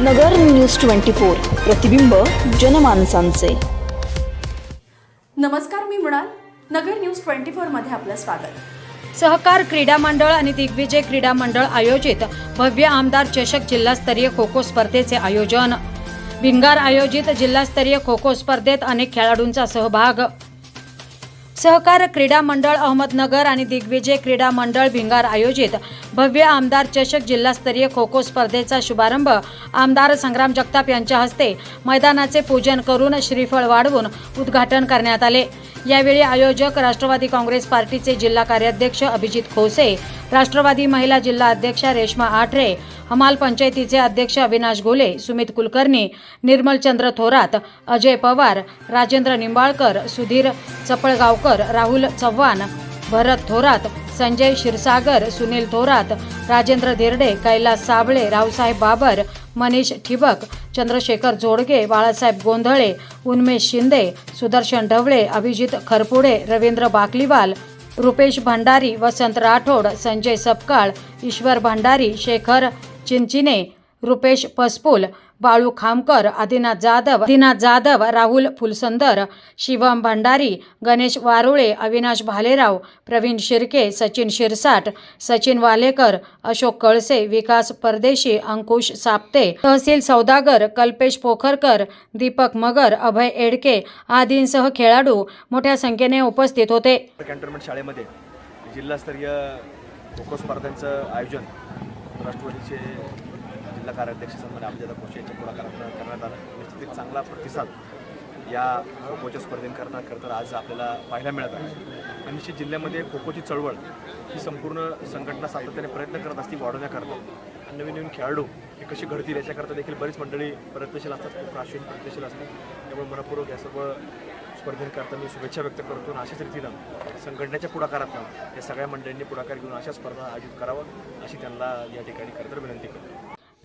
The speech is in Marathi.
नगर न्यूज ट्वेंटी फोर प्रतिबिंब जनमानसांचे. नमस्कार मी मृणाल. नगर न्यूज ट्वेंटी फोरमध्ये आपलं स्वागत. सहकार क्रीडा मंडळ आणि दिग्विजय क्रीडा मंडळ आयोजित भव्य आमदार चषक जिल्हास्तरीय खो खो स्पर्धेचे आयोजन. भिंगार आयोजित जिल्हास्तरीय खो खो स्पर्धेत अनेक खेळाडूंचा सहभाग. सहकार क्रीडा मंडळ अहमदनगर आणि दिग्विजय क्रीडा मंडळ भिंगार आयोजित भव्य आमदार चषक जिल्हास्तरीय खो खो स्पर्धेचा शुभारंभ आमदार संग्राम जगताप यांच्या हस्ते मैदानाचे पूजन करून श्रीफळ वाढवून उद्घाटन करण्यात आले. यावेळी आयोजक राष्ट्रवादी काँग्रेस पार्टीचे जिल्हा कार्याध्यक्ष अभिजित खोसे राष्ट्रवादी महिला जिल्हा अध्यक्षा रेश्मा आठरे हमाल पंचायतीचे अध्यक्ष अविनाश घोले सुमित कुलकर्णी निर्मलचंद्र थोरात अजय पवार राजेंद्र निंबाळकर सुधीर चपळगावकर राहुल चव्हाण भरत थोरात संजय क्षीरसागर सुनील थोरात राजेंद्र धिरडे कैलास साबळे रावसाहेब बाबर मनीष ठिबक चंद्रशेखर जोडगे बाळासाहेब गोंधळे उन्मेष शिंदे सुदर्शन ढवळे अभिजित खरपुडे रवींद्र बाकलीवाल रुपेश भंडारी वसंत राठोड संजय सपकाळ ईश्वर भंडारी शेखर चिंचिने रुपेश पसपूल बाळू खामकर आदिनाथ जाधव आदिनाथ जाधव राहुल फुलसंदर शिवम भंडारी गणेश वारुळे अविनाश भालेराव प्रवीण शिर्के सचिन शिरसाट सचिन वालेकर अशोक कळसे विकास परदेशी अंकुश साप्ते तहसील सौदागर कल्पेश पोखरकर दीपक मगर अभय एडके आदींसह खेळाडू मोठ्या संख्येने उपस्थित होते. कॅन्टोन्मेंट शाळेमध्ये जिल्हास्तरीय खो खो स्पर्धांचं आयोजन राष्ट्रवादीचे जिल्हा कार्याध्यक्ष सन्मान अभिजाता खोशे यांच्या पुढाकारात करण्यात आलं. निश्चित एक चांगला प्रतिसाद या खो खोच्या स्पर्धेकरता खरं आज आपल्याला पाहायला मिळत आहे. आणि निश्चित जिल्ह्यामध्ये खो खोची चळवळ ही संपूर्ण संघटना सातत्याने प्रयत्न करत असती वाढवण्याकरता. आणि नवीन नवीन खेळाडू हे कशी घडतील याच्याकरता देखील बरीच मंडळी प्रयत्नशील असतात खूप राष्ट्रीय प्रयत्नशील असतात. त्यामुळे मनपूर्वक या सर्व स्पर्धेकरता मी शुभेच्छा व्यक्त करतो आणि अशाच रीतीनं संघटनेच्या पुढाकारातनं या सगळ्या मंडळींनी पुढाकार घेऊन अशा स्पर्धा आयोजित करावं अशी त्यांना या ठिकाणी खरं तर विनंती करतो.